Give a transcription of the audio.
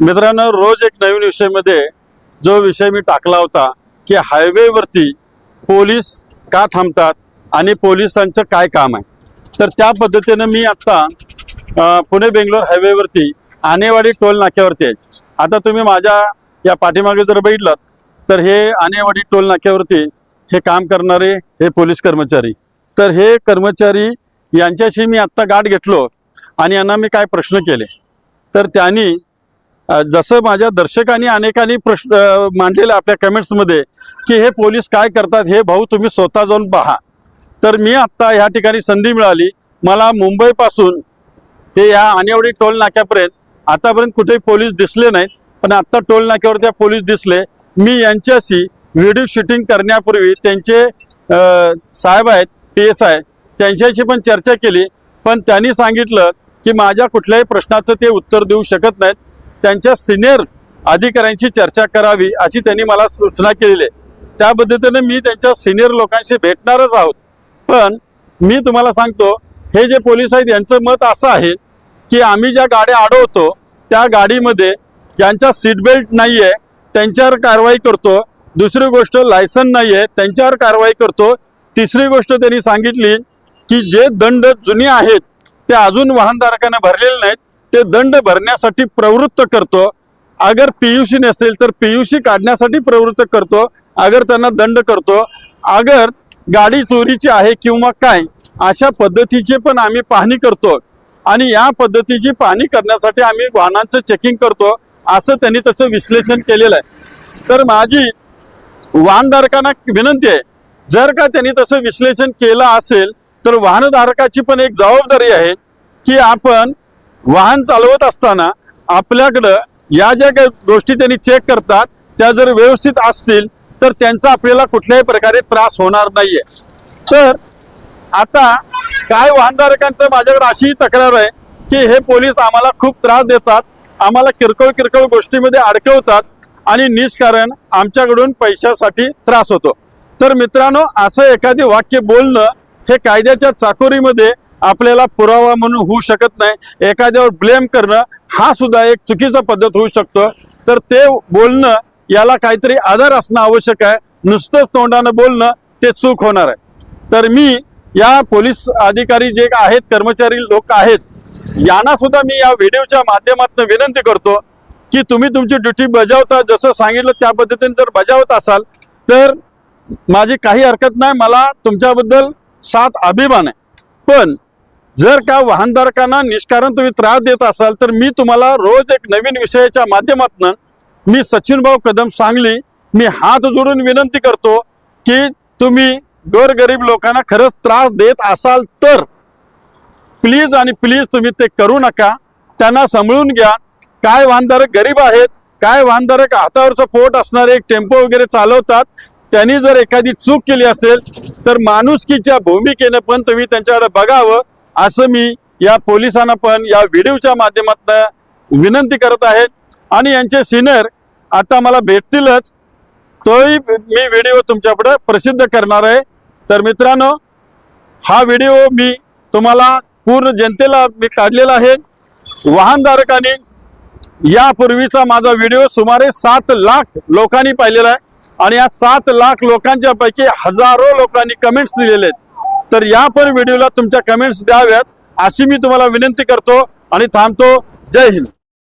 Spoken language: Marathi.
मित्रांनो रोज एक नवीन विषयामध्ये जो विषय मी टाकला होता की हायवेवरती पोलीस का थांबतात आणि पोलिसांचं काय काम आहे. तर त्या पद्धतीनं मी आत्ता पुणे बेंगलोर हायवेवरती आनेवाडी टोल नाक्यावरती आहे. आता तुम्ही माझ्या या पाठीमागे जर बघितलं तर हे आनेवाडी टोल नाक्यावरती हे काम करणारे हे पोलीस कर्मचारी. तर हे कर्मचारी यांच्याशी मी आत्ता गाठ घेतलो आणि यांना मी काय प्रश्न केले? तर त्यांनी जसं माझ्या दर्शकांनी अनेकांनी प्रश्न अ, मांडलेले आपल्या कमेंट्समध्ये की हे पोलीस काय करतात हे भाऊ तुम्ही स्वतः जाऊन पहा. तर मी आत्ता ह्या ठिकाणी संधी मिळाली. मला मुंबईपासून ते या आणेवडी टोल नाक्यापर्यंत आतापर्यंत कुठेही पोलीस दिसले नाहीत पण आत्ता टोल नाक्यावर त्या पोलीस दिसले. मी यांच्याशी व्हिडिओ शूटिंग करण्यापूर्वी त्यांचे साहेब आहेत पी एस आय त्यांच्याशी पण चर्चा केली. पण त्यांनी सांगितलं की माझ्या कुठल्याही प्रश्नाचं ते उत्तर देऊ शकत नाहीत. त्यांच्या सिनियर अधिकाऱ्यांशी चर्चा करावी अशी त्यांनी मला सूचना केलेली आहे. त्या पद्धतीने मी त्यांच्या सिनियर लोकांशी भेटणारच आहोत. पण मी तुम्हाला सांगतो हे जे पोलीस आहेत यांचं मत असं आहे की आम्ही ज्या गाड्या अडवतो त्या गाडीमध्ये ज्यांचा सीट बेल्ट नाही आहे त्यांच्यावर कारवाई करतो. दुसरी गोष्ट लायसन नाही आहे त्यांच्यावर कारवाई करतो. तिसरी गोष्ट त्यांनी सांगितली की जे दंड जुने आहेत ते अजून वाहनधारकांना भरलेले नाहीत. ते दंड भरण्यासाठी प्रवृत्त करतो. अगर पीयूसी नसेल तर पीयूसी काढण्यासाठी प्रवृत्त करतो. अगर त्यांना दंड करतो. अगर गाडी चोरीची आहे किंवा काय अशा पद्धतीची पण आम्ही पाहणी करतो. आणि या पद्धतीची पाहणी करण्यासाठी आम्ही वाहनांचं चेकिंग करतो. असं त्यांनी त्याचं विश्लेषण केलेलं आहे. तर माझी वाहनधारकांना विनंती आहे जर का त्यांनी तसं विश्लेषण केलं असेल तर वाहनधारकाची पण एक जबाबदारी आहे की आपण वाहन चालवत असताना आपल्याकडं या ज्या काही गोष्टी त्यांनी चेक करतात त्या जर व्यवस्थित असतील तर त्यांचा आपल्याला कुठल्याही प्रकारे त्रास होणार नाहीये. तर आता काय वाहनधारकांचं माझ्याकडे अशी तक्रार आहे की हे पोलीस आम्हाला खूप त्रास देतात आम्हाला किरकोळ किरकोळ गोष्टीमध्ये अडकवतात आणि निष्कारण आमच्याकडून पैशासाठी त्रास होतो. तर मित्रांनो असं एखादी वाक्य बोलणं हे कायद्याच्या चाकोरीमध्ये आपल्याला पुरावा म्हणून होऊ शकत नाही. एखाद्यावर ब्लेम करणं हा सुद्धा एक चुकीचा पद्धत होऊ शकतो. तर ते बोलणं याला काहीतरी आधार असणं आवश्यक आहे. नुसतंच तोंडानं बोलणं ते चूक होणार आहे. तर मी या पोलीस अधिकारी जे आहेत कर्मचारी लोक आहेत यांना सुद्धा मी या व्हिडिओच्या माध्यमातून विनंती करतो की तुम्ही तुमची ड्युटी बजावता. जसं सांगितलं त्या पद्धतीने जर बजावत असाल तर माझी काही हरकत नाही. मला तुमच्याबद्दल सात अभिमान आहे. पण जर का वाहनधारकांना निष्कारण तुम्ही त्रास देत असाल तर मी तुम्हाला रोज एक नवीन विषयाच्या माध्यमातून मी सचिनभाऊ कदम सांगली मी हात जोडून विनंती करतो की तुम्ही गोरगरीब लोकांना खरंच त्रास देत असाल तर प्लीज आणि प्लीज तुम्ही ते करू नका. त्यांना सांभाळून घ्या. काय वाहनधारक गरीब आहेत काय वाहनधारक हातावरचं पोट असणारे एक टेम्पो वगैरे चालवतात त्यांनी जर एखादी चूक केली असेल तर माणुसकीच्या भूमिकेनं पण तुम्ही त्यांच्याकडे बघावं. असं मी या पोलिसांना पण या व्हिडिओच्या माध्यमातून विनंती करत आहे. आणि यांचे सिनियर आता मला भेटतीलच. तोही मी व्हिडिओ तुमच्यापुढे प्रसिद्ध करणार आहे. तर मित्रांनो हा व्हिडिओ मी तुम्हाला पूर्ण जनतेला मी काढलेला आहे. वाहनधारकांनी यापूर्वीचा माझा व्हिडिओ सुमारे सात लाख लोकांनी पाहिलेला आहे. आणि या सात लाख लोकांच्या पैकी हजारो लोकांनी कमेंट्स दिलेले आहेत. तर या पण व्हिडिओला तुमच्या कमेंट्स द्याव्यात अशी मी तुम्हाला विनंती करतो आणि थांबतो. जय हिंद.